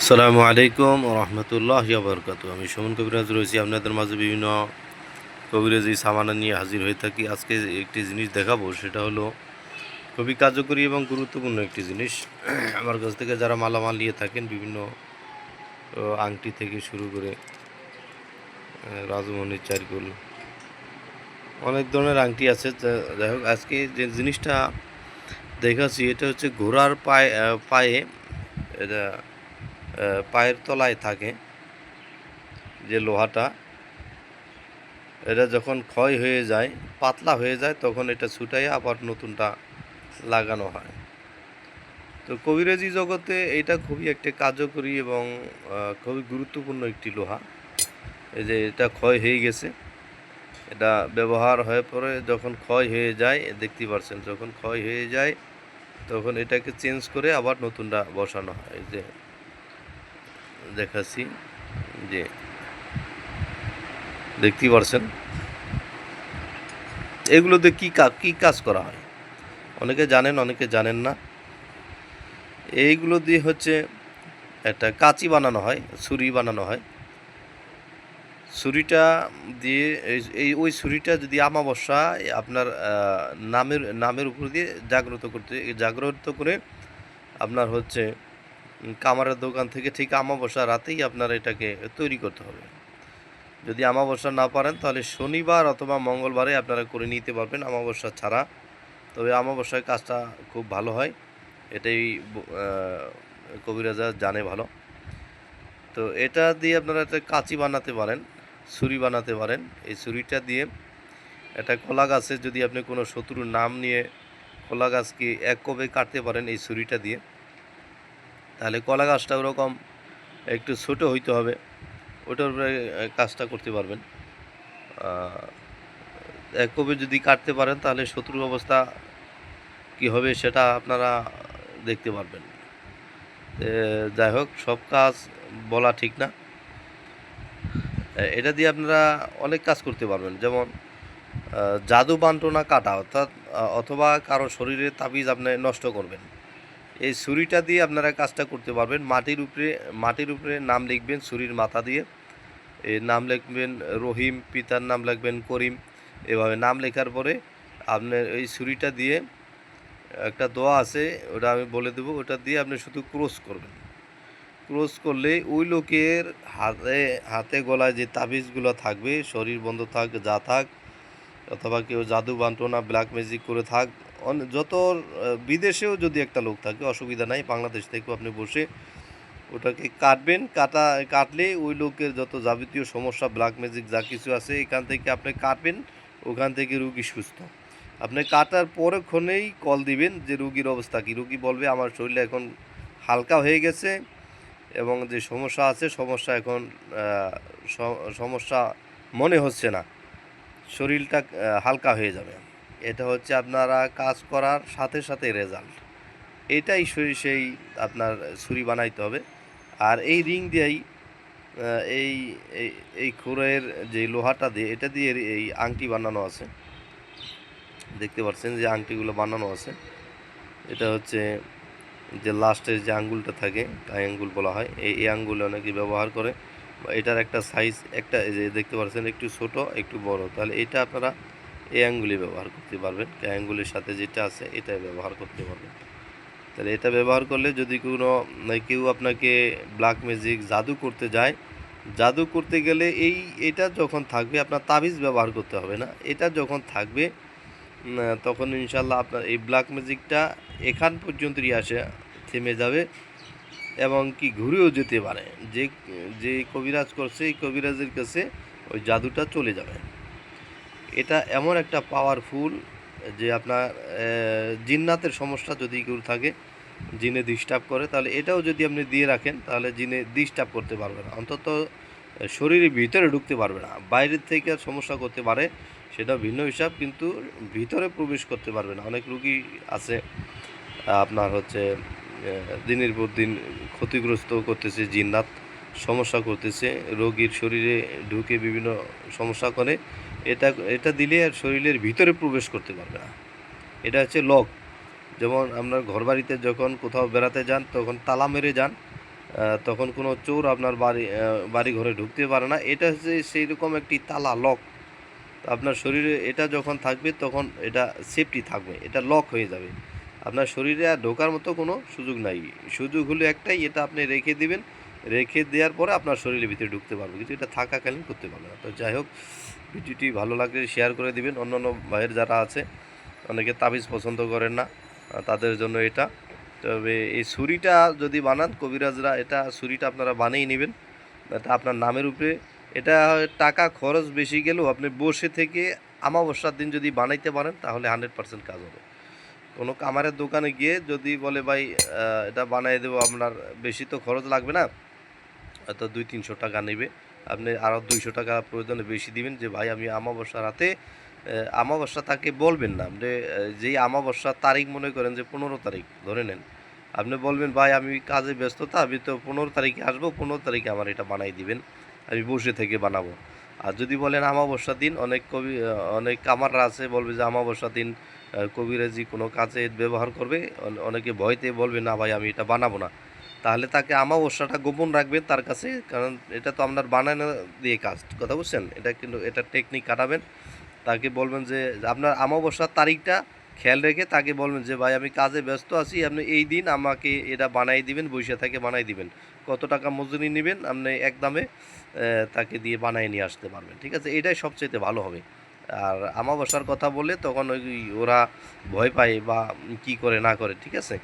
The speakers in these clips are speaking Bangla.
আসসালামু আলাইকুম রহমতুল্লাহ বরকাত আমি সুমন কবিরাজ রয়েছি। আপনাদের মাঝে বিভিন্ন কবিরাজি সামানা নিয়ে হাজির হয়ে থাকি। আজকে একটি জিনিস দেখাবো, সেটা হলো খুবই কার্যকরী এবং গুরুত্বপূর্ণ একটি জিনিস। আমার কাছ থেকে যারা মালামাল নিয়ে থাকেন, বিভিন্ন আংটি থেকে শুরু করে রাজমণির চারকুল, অনেক ধরনের আংটি আছে। যাই হোক, আজকে যে জিনিসটা দেখাচ্ছি, এটা হচ্ছে ঘোড়ার পায়ে পায়ে, এটা পায়ের তলায় থাকে যে লোহাটা, এটা যখন ক্ষয় হয়ে যায়, পাতলা হয়ে যায়, তখন এটা ছুটাইয়া আবার নতুনটা লাগানো হয়। তো কবিরাজি জগতে এটা খুবই একটি কার্যকরী এবং খুবই গুরুত্বপূর্ণ একটি লোহা। এই যে এটা ক্ষয় হয়ে গেছে, এটা ব্যবহার হয়ে পরে যখন ক্ষয় হয়ে যায়, দেখতে পাচ্ছেন যখন ক্ষয় হয়ে যায়, তখন এটাকে চেঞ্জ করে আবার নতুনটা বসানো হয়। যে দেখাচ্ছি যে দেখতেই পারছেন। এগুলোতে কি কাজ কি কাজ করা হয়? অনেকে জানেন অনেকে জানেন না। এইগুলো দিয়ে হচ্ছে একটা কাঁচি বানানো হয়, ছুরি বানানো হয়। ছুরিটা দিয়ে এই- ওই ছুরিটা যদি আমাবস্যা, আপনার নামের নামের উপর দিয়ে জাগ্রত করতে, জাগ্রত করে আপনার হচ্ছে কামারের দোকান থেকে ঠিক আমাবস্যা রাতেই আপনার এটাকে তৈরি করতে হবে। যদি আমাবস্যা না পারেন, তাহলে শনিবার অথবা মঙ্গলবারে আপনারা করে নিতে পারবেন আমাবস্যা ছাড়া। তবে আমাবস্যায় কাজটা খুব ভালো হয়। এটাই কবিরাজা জানে ভালো। তো এটা দিয়ে আপনারা একটা কাঁচি বানাতে পারেন, ছুরি বানাতে পারেন। এই ছুরিটা দিয়ে একটা কলা গাছে যদি আপনি কোনো শত্রুর নাম নিয়ে কলা গাছকে এক কবে কাটতে পারেন এই ছুরিটা দিয়ে। তাহলে কলা গাছটা ওরকম একটু ছোট হইতে হবে, ওটার উপরে কাজটা করতে পারবেন। কবে যদি কাটতে পারেন, তাহলে শত্রুর অবস্থা কি হবে সেটা আপনারা দেখতে পারবেন। যাই হোক, সব কাজ বলা ঠিক না। এটা দিয়ে আপনারা অনেক কাজ করতে পারবেন। যেমন জাদু বান্টনা কাটা, অর্থাৎ অথবা কারও শরীরে তাবিজ আপনি নষ্ট করবেন। এই ছুরিটা দিয়ে আপনারা কাজটা করতে পারবেন। মাটির উপরে মাটির উপরে নাম লিখবেন ছুরির মাথা দিয়ে। এই নাম লিখবেন রহিম, পিতার নাম লিখবেন করিম। এভাবে নাম লেখার পরে আপনার এই ছুরিটা দিয়ে একটা দোয়া আছে, ওটা আমি বলে দেবো, ওটা দিয়ে আপনি শুধু ক্রস করবেন। ক্রস করলে ওই লোকের হাতে হাতে গলায় যে তাবিজগুলো থাকবে, শরীর বন্ধ থাক, যা থাক, অথবা কেউ জাদু বান্টনা ব্ল্যাক ম্যাজিক করে থাক যত বিদেশেও যদি একটা লোক থাকে, অসুবিধা নাই, বাংলাদেশ থেকেও আপনি বসে ওটাকে কাটবেন, কাটা, কাটলে ওই লোকের যত যাবতীয় সমস্যা ব্ল্যাক ম্যাজিক যা কিছু আছে, এখান থেকে আপনি কাটবেন, ওখান থেকে রুগী সুস্থ। আপনি কাটার পরক্ষণেই কল দিবেন যে রুগীর অবস্থা কী। রুগী বলবে, আমার শরীরে এখন হালকা হয়ে গেছে এবং যে সমস্যা আছে, সমস্যা এখন সমস্যা মনে হচ্ছে না। শরীরটা হালকা হয়ে যাবে। এটা হচ্ছে আপনারা কাজ করার সাথে সাথে রেজাল্ট এটাই সেই আপনার ছুরি বানাইতে হবে। আর এই রিং দিয়েই এই, এই- খুরের যে লোহাটা দিয়ে, এটা দিয়ে এই আংটি বানানো আছে। দেখতে পাচ্ছেন যে আংটিগুলো বানানো আছে। এটা হচ্ছে যে লাস্টের যে আঙ্গুলটা থাকে, তাই আঙ্গুল বলা হয়। এই এই আঙ্গুল অনেকে ব্যবহার করে। এটার একটা সাইজ একটা যে দেখতে পাচ্ছেন, একটু ছোট, একটু বড়। তাহলে এটা আপনারা এই আঙ্গুলি ব্যবহার করতে পারবেন। এই আঙ্গুলের সাথে যেটা আছে, এটাই ব্যবহার করতে পারবেন। তাহলে এটা ব্যবহার করলে যদি কোনো মানে কেউ আপনাকে ব্ল্যাক ম্যাজিক জাদু করতে যায়, জাদু করতে গেলে এই, এটা যখন থাকবে, আপনার তাবিজ ব্যবহার করতে হবে না। এটা যখন থাকবে তখন ইনশাল্লাহ আপনার এই ব্ল্যাক ম্যাজিকটা এখান পর্যন্তই আসে, থেমে যাবে এবং কি ঘুরেও যেতে পারে। যে যে কবিরাজ করছে, এই কবিরাজের কাছে ওই জাদুটা চলে যাবে। এটা এমন একটা পাওয়ারফুল যে আপনার জিন্নাতের সমস্যা যদি কেউ থাকে, জিনে ডিস্টার্ব করে, তাহলে এটাও যদি আপনি দিয়ে রাখেন, তাহলে জিনে ডিস্টার্ব করতে পারবে না। অন্তত শরীরের ভিতরে ঢুকতে পারবে না। বাইরের থেকে সমস্যা করতে পারে সেটা ভিন্ন হিসাব, কিন্তু ভিতরে প্রবেশ করতে পারবে না। অনেক রুগী আছে, আপনার হচ্ছে দিনের পর দিন ক্ষতিগ্রস্ত করতেছে, জিন্নাত সমস্যা করতেছে, রোগীর শরীরে ঢুকে বিভিন্ন সমস্যা করে এটা এটা দিলে আর শরীরের ভিতরে প্রবেশ করতে পারবে না। এটা হচ্ছে লক যেমন আপনার ঘরবাড়িতে যখন কোথাও বেড়াতে যান, তখন তালা মেরে যান তখন কোনো চোর আপনার বাড়ি বাড়ি ঘরে ঢুকতে পারে না। এটা হচ্ছে সেই রকম একটি তালা, লক। আপনার শরীরে এটা যখন থাকবে, তখন এটা সেফটি থাকবে, এটা লক হয়ে যাবে। আপনার শরীরে আর ঢোকার মতো কোনো সুযোগ নাই। সুযোগ হলো একটাই, এটা আপনি রেখে দিবেন রেখে দেওয়ার পরে আপনার শরীরের ভিতরে ঢুকতে পারবে। কিন্তু এটা থাকাকালীন করতে পারবে না। তো যাই হোক, ভিডিওটি ভালো লাগলে শেয়ার করে দিবেন। অন্যান্য ভাইয়ের যারা আছে, অনেকে তাবিজ পছন্দ করেন না তাদের জন্য এটা। তবে এই ছুরিটা যদি বানান, কবিরাজরা, এটা ছুরিটা আপনারা বানিয়ে নেবেন। এটা আপনার নামের উপরে। এটা টাকা খরচ বেশি গেলেও আপনি বসে থেকে আমাবস্যার দিন যদি বানাইতে পারেন, তাহলে হান্ড্রেড পার্সেন্ট কাজ হবে। কোনো কামারের দোকানে গিয়ে যদি বলে, ভাই এটা বানিয়ে দেবো, আপনার বেশি তো খরচ লাগবে না। হয়তো দুই তিনশো টাকা নেবে। আপনি আরও দুইশো টাকা প্রয়োজনে বেশি দিবেন যে, ভাই, আমি আমাবস্যা রাতে আমাবস্যা তাকে বলবেন না। আপনি যেই আমাবস্যার তারিখ মনে করেন যে, পনেরো তারিখ, ধরে নেন। আপনি বলবেন, ভাই, আমি কাজে ব্যস্ততা, আমি তো পনেরো তারিখে আসব, পনেরো তারিখে আমার এটা বানাই দিবেন, আমি বসে থেকে বানাবো। আর যদি বলেন আমাবস্যার দিন, অনেক কবি অনেক কামাররা আছে, বলবে যে আমাবস্যার দিন কবিরাজি কোনো কাজে ব্যবহার করবে। অনেকে ভয়তে বলবে, না, ভাই, আমি এটা বানাবো না। তাহলে তাকে আমাবস্যাটা গোপন রাখবেন তার কাছে, কারণ এটা তো আপনার বানানো দিয়ে কাজ, কথা বুঝছেন? এটা কিন্তু এটা টেকনিক কাটাবেন। তাকে বলবেন যে, আপনার আমাবস্যার তারিখটা খেয়াল রেখে তাকে বলবেন যে, ভাই, আমি কাজে ব্যস্ত আছি, আপনি এই দিন আমাকে এটা বানাই দিবেন বৈশা থেকে বানাই দিবেন। কত টাকা মজুরি নেবেন, আপনি একদমে তাকে দিয়ে বানাই নিয়ে আসতে পারবেন। ঠিক আছে? এটাই সবচেয়ে ভালো হবে। আর আমাবস্যার কথা বললে তখন ওই ওরা ভয় পায় বা কি করে না করে, ঠিক আছে?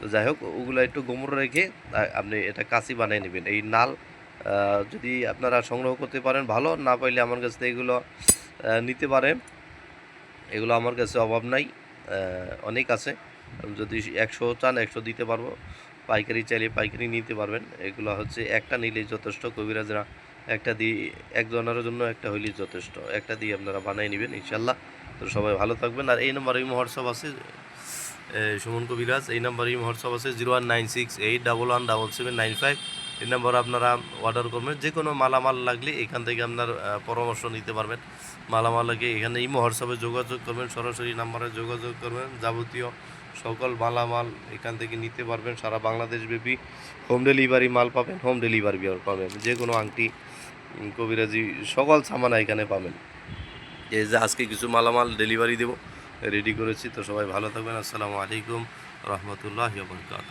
তো যাই হোক, ওগুলো একটু গোমর রেখে আপনি এটা কাঁচি বানিয়ে নেবেন। এই নাল যদি আপনারা সংগ্রহ করতে পারেন ভালো, না পাইলে আমার কাছে এগুলো নিতে পারেন। এগুলো আমার কাছে অভাব নাই অনেক আছে। যদি একশো চান, একশো দিতে পারব। পাইকারি চাইলে পাইকারি নিতে পারবেন। এগুলো হচ্ছে একটা নিলেই যথেষ্ট, কবিরাজরা একটা দিয়ে, একজনের জন্য একটা হইলেই যথেষ্ট। একটা দিয়ে আপনারা বানিয়ে নেবেন, ইনশাল্লাহ। তো সবাই ভালো থাকবেন। আর এই নম্বর এই হোয়াটসঅ্যাপ আছে সুমন কবিরাজ, এই নাম্বার হোয়াটসঅ্যাপ আছে zero one nine six eight double one double seven nine five এই নাম্বার আপনারা অর্ডার করবেন যে কোনো মালামাল লাগলে এখান থেকে আপনার পরামর্শ নিতে পারবেন। মালামাল লাগে এখানে এই হোয়াটসঅ্যাপে যোগাযোগ করবেন, সরাসরি নাম্বারে যোগাযোগ করবেন। যাবতীয় সকল মালামাল এখান থেকে নিতে পারবেন। সারা বাংলাদেশ ব্যাপী হোম ডেলিভারি মাল পাবেন হোম ডেলিভারি পাবেন যে কোনো আংটি কবিরাজি, সকল সামান এখানে পাবেন। এই যে আজকে কিছু মালামাল ডেলিভারি দেবো। রেডি করেছি। তো সবাই ভালো থাকবেন। আসসালামু আলাইকুম রহমতুল্লাহ বরকাত